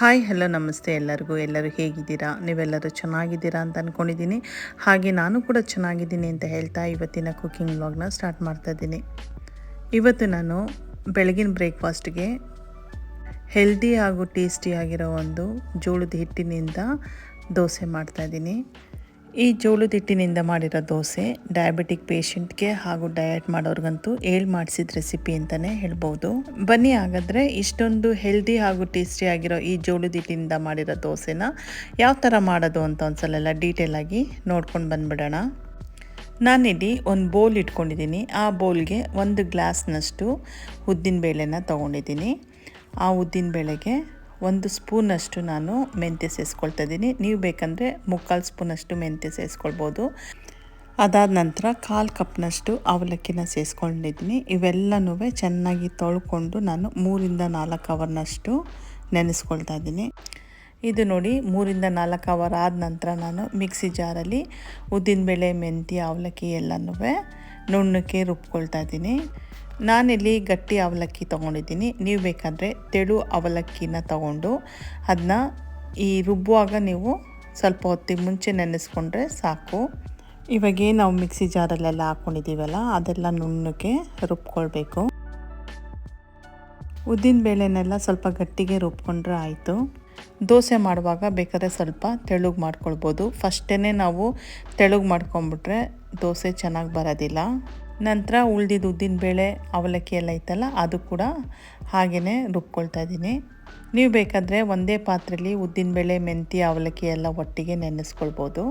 Hi, hello, ನಮಸ್ತೆ ಎಲ್ಲರಿಗೂ. ಎಲ್ಲರೂ ಹೇಗಿದ್ದೀರಾ? ನೀವೆಲ್ಲರೂ ಚೆನ್ನಾಗಿದ್ದೀರಾ ಅಂತ ಅಂದ್ಕೊಂಡಿದ್ದೀನಿ ಹಾಗೆ ನಾನು ಕೂಡ ಚೆನ್ನಾಗಿದ್ದೀನಿ ಅಂತ ಹೇಳ್ತಾ ಇವತ್ತಿನ ಕುಕ್ಕಿಂಗ್ ವ್ಲಾಗ್ನ ಸ್ಟಾರ್ಟ್ ಮಾಡ್ತಾ ಇದ್ದೀನಿ. ಇವತ್ತು ನಾನು ಬೆಳಗಿನ ಬ್ರೇಕ್ಫಾಸ್ಟ್ಗೆ ಹೆಲ್ದಿ ಹಾಗೂ ಟೇಸ್ಟಿಯಾಗಿರೋ ಒಂದು ಜೋಳದ ಹಿಟ್ಟಿನಿಂದ ದೋಸೆ ಮಾಡ್ತಾಯಿದ್ದೀನಿ ಈ ಜೋಳದ ಹಿಟ್ಟಿನಿಂದ ಮಾಡಿರೋ ದೋಸೆ ಡಯಾಬಿಟಿಕ್ ಪೇಷಂಟ್ಗೆ ಹಾಗೂ ಡಯಟ್ ಮಾಡೋರ್ಗಂತೂ ಏಳ್ ಮಾಡಿಸಿದ ರೆಸಿಪಿ ಅಂತಲೇ ಹೇಳ್ಬೋದು. ಬನ್ನಿ ಹಾಗಾದರೆ ಇಷ್ಟೊಂದು ಹೆಲ್ದಿ ಹಾಗೂ ಟೇಸ್ಟಿ ಆಗಿರೋ ಈ ಜೋಳದ ಹಿಟ್ಟಿನಿಂದ ಮಾಡಿರೋ ದೋಸೆನ ಯಾವ ಥರ ಮಾಡೋದು ಅಂತ ಒಂದ್ಸಲೆಲ್ಲ ಡೀಟೇಲ್ ಆಗಿ ನೋಡ್ಕೊಂಡು ಬಂದ್ಬಿಡೋಣ. ನಾನಿಲ್ಲಿ ಒಂದು ಬೌಲ್ ಇಟ್ಕೊಂಡಿದ್ದೀನಿ. ಆ ಬೌಲ್ಗೆ ಒಂದು ಗ್ಲಾಸ್ನಷ್ಟು ಉದ್ದಿನ ಬೇಳೆನ ತೊಗೊಂಡಿದ್ದೀನಿ. ಆ ಉದ್ದಿನ ಬೇಳೆಗೆ ಒಂದು ಸ್ಪೂನಷ್ಟು ನಾನು ಮೆಂತ್ಯ ಸೇರಿಸ್ಕೊಳ್ತಾ ಇದ್ದೀನಿ. ನೀವು ಬೇಕಂದರೆ ಮುಕ್ಕಾಲು ಸ್ಪೂನಷ್ಟು ಮೆಂತ್ಯ ಸೇರಿಸ್ಕೊಳ್ಬೋದು ಅದಾದ ನಂತರ ಕಾಲು ಕಪ್ನಷ್ಟು ಅವಲಕ್ಕಿನ ಸೇರಿಸ್ಕೊಂಡಿದ್ದೀನಿ ಇವೆಲ್ಲನೂ ಚೆನ್ನಾಗಿ ತೊಳ್ಕೊಂಡು ನಾನು ಮೂರಿಂದ ನಾಲ್ಕು ಅವರ್ನಷ್ಟು ನೆನೆಸ್ಕೊಳ್ತಾ ಇದ್ದೀನಿ. ಇದು ನೋಡಿ ಮೂರಿಂದ ನಾಲ್ಕು ಅವರ್ ಆದ ನಂತರ ನಾನು ಮಿಕ್ಸಿ ಜಾರಲ್ಲಿ ಉದ್ದಿನಬೇಳೆ, ಮೆಂತ್ಯ, ಅವಲಕ್ಕಿ ಎಲ್ಲನೂ ನುಣ್ಣಕ್ಕೆ ರುಬ್ಕೊಳ್ತಾ ಇದ್ದೀನಿ. ನಾನಿಲ್ಲಿ ಗಟ್ಟಿ ಅವಲಕ್ಕಿ ತೊಗೊಂಡಿದ್ದೀನಿ. ನೀವು ಬೇಕಾದರೆ ತೆಳು ಅವಲಕ್ಕಿನ ತಗೊಂಡು ಅದನ್ನ ಈ ರುಬ್ಬುವಾಗ ನೀವು ಸ್ವಲ್ಪ ಹೊತ್ತಿಗೆ ಮುಂಚೆ ನೆನೆಸ್ಕೊಂಡ್ರೆ ಸಾಕು. ಇವಾಗೇ ನಾವು ಮಿಕ್ಸಿ ಜಾರಲ್ಲೆಲ್ಲ ಹಾಕ್ಕೊಂಡಿದ್ದೀವಲ್ಲ ಅದೆಲ್ಲ ನುಣ್ಣಕ್ಕೆ ರುಬ್ಕೊಳ್ಬೇಕು. ಉದ್ದಿನ ಬೇಳೆನೆಲ್ಲ ಸ್ವಲ್ಪ ಗಟ್ಟಿಗೆ ರುಬ್ಕೊಂಡ್ರೆ ಆಯಿತು. ದೋಸೆ ಮಾಡುವಾಗ ಬೇಕಾದ್ರೆ ಸ್ವಲ್ಪ ತೆಳುಗೆ ಮಾಡ್ಕೊಳ್ಬೋದು. ಫಸ್ಟೇ ನಾವು ತೆಳುಗೆ ಮಾಡ್ಕೊಂಬಿಟ್ರೆ ದೋಸೆ ಚೆನ್ನಾಗಿ ಬರೋದಿಲ್ಲ. ನಂತರ ಉಳ್ದಿದ್ದು ಉದ್ದಿನ ಬೇಳೆ, ಅವಲಕ್ಕಿ ಎಲ್ಲ ಐತಲ್ಲ, ಅದು ಕೂಡ ಹಾಗೆಯೇ ರುಬ್ಕೊಳ್ತಾ ಇದ್ದೀನಿ. ನೀವು ಬೇಕಾದರೆ ಒಂದೇ ಪಾತ್ರೆಯಲ್ಲಿ ಉದ್ದಿನ ಬೇಳೆ, ಮೆಂತ್ಯ, ಅವಲಕ್ಕಿ ಎಲ್ಲ ಒಟ್ಟಿಗೆ ನೆನೆಸ್ಕೊಳ್ಬೋದು.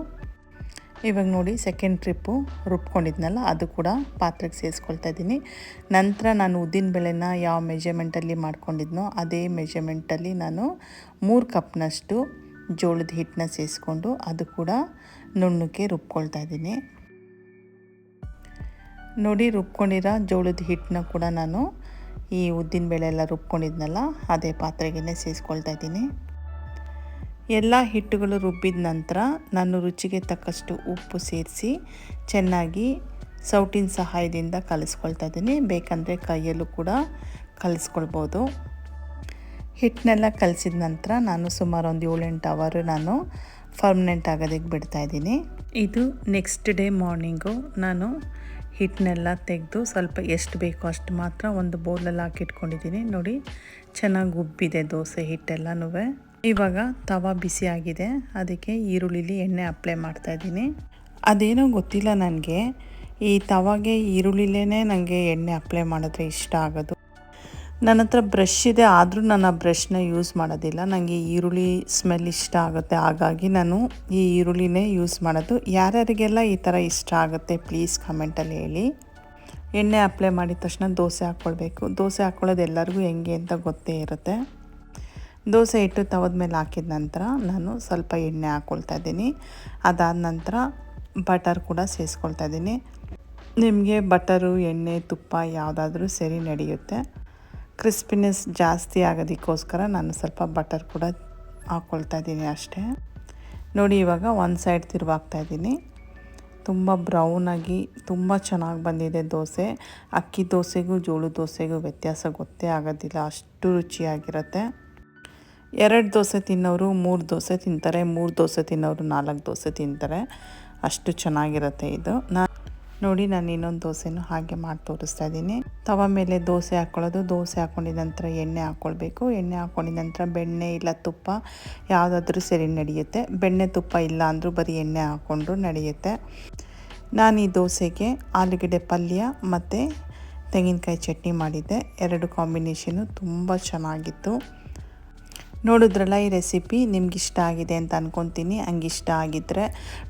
ಇವಾಗ ನೋಡಿ ಸೆಕೆಂಡ್ ಟ್ರಿಪ್ಪು ರುಬ್ಕೊಂಡಿದ್ನಲ್ಲ, ಅದು ಕೂಡ ಪಾತ್ರೆಗೆ ಸೇರಿಸ್ಕೊಳ್ತಾ ಇದ್ದೀನಿ. ನಂತರ ನಾನು ಉದ್ದಿನ ಬೇಳೆನ ಯಾವ ಮೆಜರ್ಮೆಂಟಲ್ಲಿ ಮಾಡ್ಕೊಂಡಿದ್ನೋ, ಅದೇ ಮೆಜರ್ಮೆಂಟಲ್ಲಿ ನಾನು ಮೂರು ಕಪ್ನಷ್ಟು ಜೋಳದ ಹಿಟ್ಟನ್ನ ಸೇರಿಸ್ಕೊಂಡು ಅದು ಕೂಡ ನುಣ್ಣಕ್ಕೆ ರುಬ್ಕೊಳ್ತಾ ಇದ್ದೀನಿ. ನೋಡಿ ರುಬ್ಕೊಂಡಿರೋ ಜೋಳದ ಹಿಟ್ಟನ್ನ ಕೂಡ ನಾನು ಈ ಉದ್ದಿನ ಬೇಳೆ ಎಲ್ಲ ರುಬ್ಕೊಂಡಿದ್ನಲ್ಲ, ಅದೇ ಪಾತ್ರೆಗೆ ಸೇರಿಸ್ಕೊಳ್ತಾ ಇದ್ದೀನಿ. ಎಲ್ಲ ಹಿಟ್ಟುಗಳು ರುಬ್ಬಿದ ನಂತರ ನಾನು ರುಚಿಗೆ ತಕ್ಕಷ್ಟು ಉಪ್ಪು ಸೇರಿಸಿ ಚೆನ್ನಾಗಿ ಸೌಟಿನ ಸಹಾಯದಿಂದ ಕಲಿಸ್ಕೊಳ್ತಾ ಇದ್ದೀನಿ. ಬೇಕಂದರೆ ಕೈಯಲ್ಲೂ ಕೂಡ ಕಲಿಸ್ಕೊಳ್ಬೋದು. ಹಿಟ್ಟನ್ನೆಲ್ಲ ಕಲಿಸಿದ ನಂತರ ನಾನು ಸುಮಾರು ಒಂದು ಏಳೆಂಟು ಅವರು ನಾನು ಪರ್ಮನೆಂಟ್ ಆಗೋದಕ್ಕೆ ಬಿಡ್ತಾಯಿದ್ದೀನಿ ಇದು ನೆಕ್ಸ್ಟ್ ಡೇ ಮಾರ್ನಿಂಗು ನಾನು ಹಿಟ್ಟನ್ನೆಲ್ಲ ತೆಗೆದು ಸ್ವಲ್ಪ ಎಷ್ಟು ಬೇಕೋ ಅಷ್ಟು ಮಾತ್ರ ಒಂದು ಬೌಲಲ್ಲಿ ಹಾಕಿಟ್ಕೊಂಡಿದ್ದೀನಿ. ನೋಡಿ, ಚೆನ್ನಾಗಿ ಉಬ್ಬಿದೆ ದೋಸೆ ಹಿಟ್ಟೆಲ್ಲನೂ ಇವಾಗ ತವ ಬಿಸಿ ಆಗಿದೆ. ಅದಕ್ಕೆ ಈರುಳ್ಳಿಲಿ ಎಣ್ಣೆ ಅಪ್ಲೈ ಮಾಡ್ತಾಯಿದ್ದೀನಿ ಅದೇನೋ ಗೊತ್ತಿಲ್ಲ ನನಗೆ. ಈ ತವಾಗೆ ಈರುಳ್ಳಿಲೇ ನನಗೆ ಎಣ್ಣೆ ಅಪ್ಲೈ ಮಾಡಿದ್ರೆ ಇಷ್ಟ ಆಗೋದು. ನನ್ನ ಹತ್ರ ಬ್ರಷ್ ಇದೆ, ಆದರೂ ನಾನು ಆ ಬ್ರಷ್ನ ಯೂಸ್ ಮಾಡೋದಿಲ್ಲ. ನನಗೆ ಈರುಳ್ಳಿ ಸ್ಮೆಲ್ ಇಷ್ಟ ಆಗುತ್ತೆ, ಹಾಗಾಗಿ ನಾನು ಈ ಈರುಳ್ಳಿನೇ ಯೂಸ್ ಮಾಡೋದು. ಯಾರ್ಯಾರಿಗೆಲ್ಲ ಈ ಥರ ಇಷ್ಟ ಆಗುತ್ತೆ ಪ್ಲೀಸ್ ಕಮೆಂಟಲ್ಲಿ ಹೇಳಿ. ಎಣ್ಣೆ ಅಪ್ಲೈ ಮಾಡಿದ ತಕ್ಷಣ ದೋಸೆ ಹಾಕ್ಕೊಳ್ಬೇಕು ದೋಸೆ ಹಾಕ್ಕೊಳ್ಳೋದು ಎಲ್ಲರಿಗೂ ಹೆಂಗೆ ಅಂತ ಗೊತ್ತೇ ಇರುತ್ತೆ. ದೋಸೆ ಇಟ್ಟು ತವದ ಮೇಲೆ ಹಾಕಿದ ನಂತರ ನಾನು ಸ್ವಲ್ಪ ಎಣ್ಣೆ ಹಾಕ್ಕೊಳ್ತಾ ಇದ್ದೀನಿ. ಅದಾದ ನಂತರ ಬಟರ್ ಕೂಡ ಸೇರಿಸ್ಕೊಳ್ತಾ ಇದ್ದೀನಿ. ನಿಮಗೆ ಬಟರು ಎಣ್ಣೆ, ತುಪ್ಪ ಯಾವುದಾದ್ರೂ ಸರಿ ನಡೆಯುತ್ತೆ. ಕ್ರಿಸ್ಪಿನೆಸ್ ಜಾಸ್ತಿ ಆಗೋದಕ್ಕೋಸ್ಕರ ನಾನು ಸ್ವಲ್ಪ ಬಟರ್ ಕೂಡ ಹಾಕ್ಕೊಳ್ತಾ ಇದ್ದೀನಿ ಅಷ್ಟೇ. ನೋಡಿ ಇವಾಗ ಒಂದು ಸೈಡ್ ತಿರುವಾಗ್ತಾ ಇದ್ದೀನಿ. ತುಂಬ ಬ್ರೌನಾಗಿ ತುಂಬ ಚೆನ್ನಾಗಿ ಬಂದಿದೆ ದೋಸೆ. ಅಕ್ಕಿ ದೋಸೆಗೂ ಜೋಳದ ದೋಸೆಗೂ ವ್ಯತ್ಯಾಸ ಗೊತ್ತೇ ಆಗೋದಿಲ್ಲ, ಅಷ್ಟು ರುಚಿಯಾಗಿರುತ್ತೆ. ಎರಡು ದೋಸೆ ತಿನ್ನೋರು ಮೂರು ದೋಸೆ ತಿಂತಾರೆ, ಮೂರು ದೋಸೆ ತಿನ್ನೋರು ನಾಲ್ಕು ದೋಸೆ ತಿಂತಾರೆ. ಅಷ್ಟು ಚೆನ್ನಾಗಿರುತ್ತೆ ಇದು. ನಾ ನೋಡಿ, ನಾನು ಇನ್ನೊಂದು ದೋಸೆನೂ ಹಾಗೆ ಮಾಡಿ ತೋರಿಸ್ತಾ ಇದ್ದೀನಿ. ತವ ಮೇಲೆ ದೋಸೆ ಹಾಕ್ಕೊಳ್ಳೋದು ದೋಸೆ ಹಾಕ್ಕೊಂಡಿದ ನಂತರ ಎಣ್ಣೆ ಹಾಕ್ಕೊಳ್ಬೇಕು ಎಣ್ಣೆ ಹಾಕ್ಕೊಂಡಿದ ನಂತರ ಬೆಣ್ಣೆ ಇಲ್ಲ ತುಪ್ಪ, ಯಾವುದಾದ್ರೂ ಸರಿ ನಡೆಯುತ್ತೆ. ಬೆಣ್ಣೆ ತುಪ್ಪ ಇಲ್ಲ ಅಂದರೂ ಬರೀ ಎಣ್ಣೆ ಹಾಕ್ಕೊಂಡು ನಡೆಯುತ್ತೆ. ನಾನು ಈ ದೋಸೆಗೆ ಆಲೂಗಡ್ಡೆ ಪಲ್ಯ ಮತ್ತು ತೆಂಗಿನಕಾಯಿ ಚಟ್ನಿ ಮಾಡಿದ್ದೆ. ಎರಡು ಕಾಂಬಿನೇಷನು ತುಂಬ ಚೆನ್ನಾಗಿತ್ತು. ನೋಡಿದ್ರಲ್ಲ ಈ ರೆಸಿಪಿ? ನಿಮ್ಗೆ ಇಷ್ಟ ಆಗಿದೆ ಅಂತ ಅಂದ್ಕೊತೀನಿ ಹಂಗೆ ಇಷ್ಟ ಆಗಿದ್ದರೆ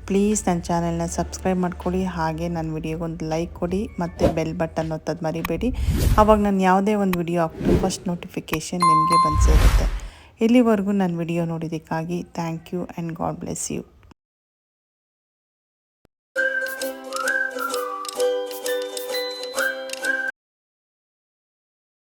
ಪ್ಲೀಸ್ ನನ್ನ ಚಾನೆಲ್ನ ಸಬ್ಸ್ಕ್ರೈಬ್ ಮಾಡ್ಕೊಳ್ಳಿ ಹಾಗೆ ನನ್ನ ವಿಡಿಯೋಗೊಂದು ಲೈಕ್ ಕೊಡಿ. ಮತ್ತು ಬೆಲ್ ಬಟನ್ ಒತ್ತೋದು ಮರಿಬೇಡಿ. ಆವಾಗ ನಾನು ಯಾವುದೇ ಒಂದು ವಿಡಿಯೋ ಹಾಕ್ತೀನಿ ಫಸ್ಟ್ ನೋಟಿಫಿಕೇಷನ್ ನಿಮಗೆ ಬಂದು ಸೇರುತ್ತೆ. ಇಲ್ಲಿವರೆಗೂ ನನ್ನ video ನೋಡಿದ್ದಕ್ಕಾಗಿ thank you and god bless you.